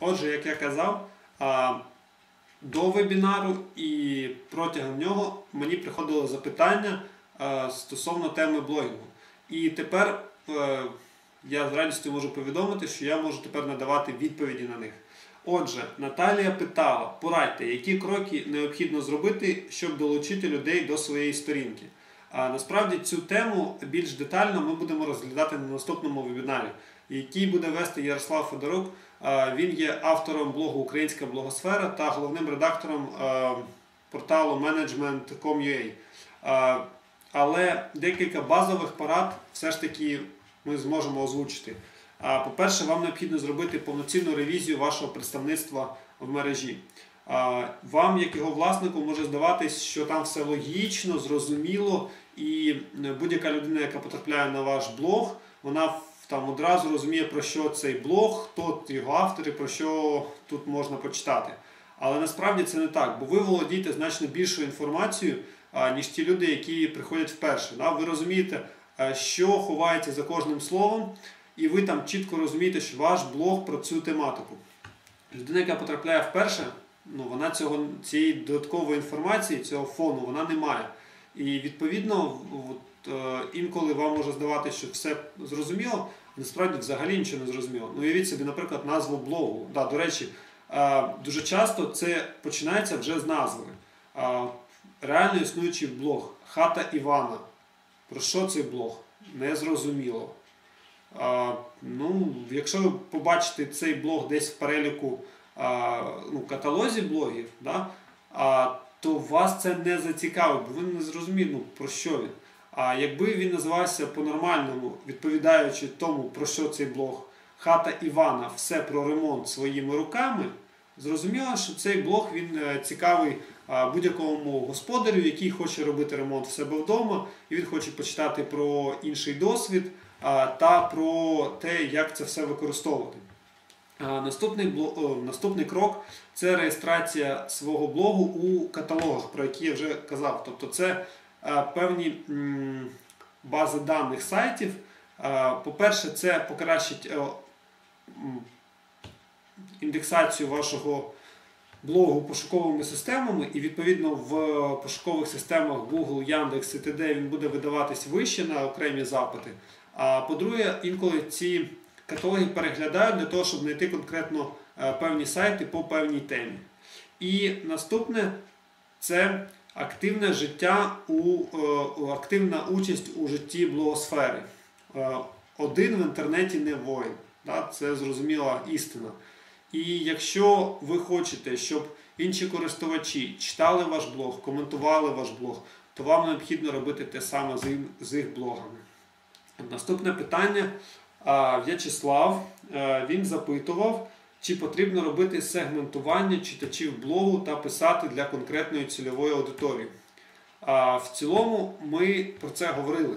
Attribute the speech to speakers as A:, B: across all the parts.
A: Отже, як я казав, до вебінару і протягом нього мені приходило запитання стосовно теми блогінгу. І тепер е, я з радістю можу повідомити, що я можу тепер надавати відповіді на них. Отже, Наталія питала: порадьте, які кроки необхідно зробити, щоб долучити людей до своєї сторінки. А насправді цю тему більш детально ми будемо розглядати на наступному вебінарі, який буде вести Ярослав Федорук. Він є автором блогу Українська блогосфера та головним редактором порталу management.com.ua. Але декілька базових порад все ж таки ми зможемо озвучити. По-перше, вам необхідно зробити повноцінну ревізію вашого представництва в мережі. Вам, як його власнику, може здаватись, що там все логічно, зрозуміло, і е, будь-яка людина, яка потрапляє на ваш блог, вона там одразу розуміє, про що цей блог, хто його автор і про що тут можна почитати. Але насправді це не так, бо ви володієте значно більшою інформацією, ніж ті люди, які приходять вперше. Ви розумієте, е, що ховається за кожним словом, і ви там чітко розумієте, що ваш блог про цю тематику. Людина, яка потрапляє вперше, ну вона цього цієї додаткової інформації, цього фону, вона не має. І відповідно, от, е, інколи вам може здаватися, що все зрозуміло, насправді взагалі нічого не зрозуміло. Ну, уявіть собі, наприклад, назву блогу. Да, до речі, е, дуже часто це починається вже з назви. Е, Реально існуючий блог Хата Івана. Про що цей блог? Незрозуміло. А, ну, якщо ви побачите цей блог десь в переліку а, ну, каталозі блогів, да, а, то вас це не зацікавить, бо ви не зрозуміли, ну, про що він. А якби він називався по-нормальному, відповідаючи тому, про що цей блог Хата Івана, все про ремонт своїми руками, зрозуміло, що цей блог він е, цікавий будь-якому господарю, який хоче робити ремонт в себе вдома, і він хоче почитати про інший досвід та про те, як це все використовувати. Наступний, бло- о, наступний крок це реєстрація свого блогу у каталогах, про які я вже казав. Тобто це певні бази даних сайтів. По-перше, це покращить індексацію вашого блогу пошуковими системами, і відповідно в пошукових системах Google, Яндекс і т.д. він буде видаватись вище на окремі запити. А по-друге, інколи ці каталоги переглядають для того, щоб знайти конкретно е, певні сайти по певній темі. І наступне це активне життя у е, активна участь у житті блогосфери. Е, Один в інтернеті не воїн. Це зрозуміла істина. І якщо ви хочете, щоб інші користувачі читали ваш блог, коментували ваш блог, то вам необхідно робити те саме з їх блогами. Наступне питання. В'ячеслав е, він запитував, чи потрібно робити сегментування читачів блогу та писати для конкретної цільової аудиторії. В цілому ми про це говорили.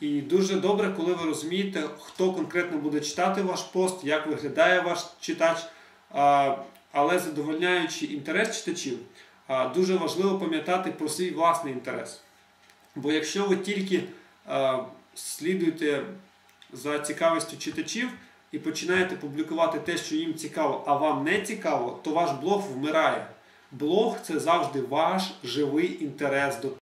A: І дуже добре, коли ви розумієте, хто конкретно буде читати ваш пост, як виглядає ваш читач. Але задовольняючи інтерес читачів, дуже важливо пам'ятати про свій власний інтерес. Бо якщо ви тільки слідуєте за цікавістю читачів і починаєте публікувати те, що їм цікаво, а вам не цікаво, то ваш блог вмирає. Блог це завжди ваш живий інтерес до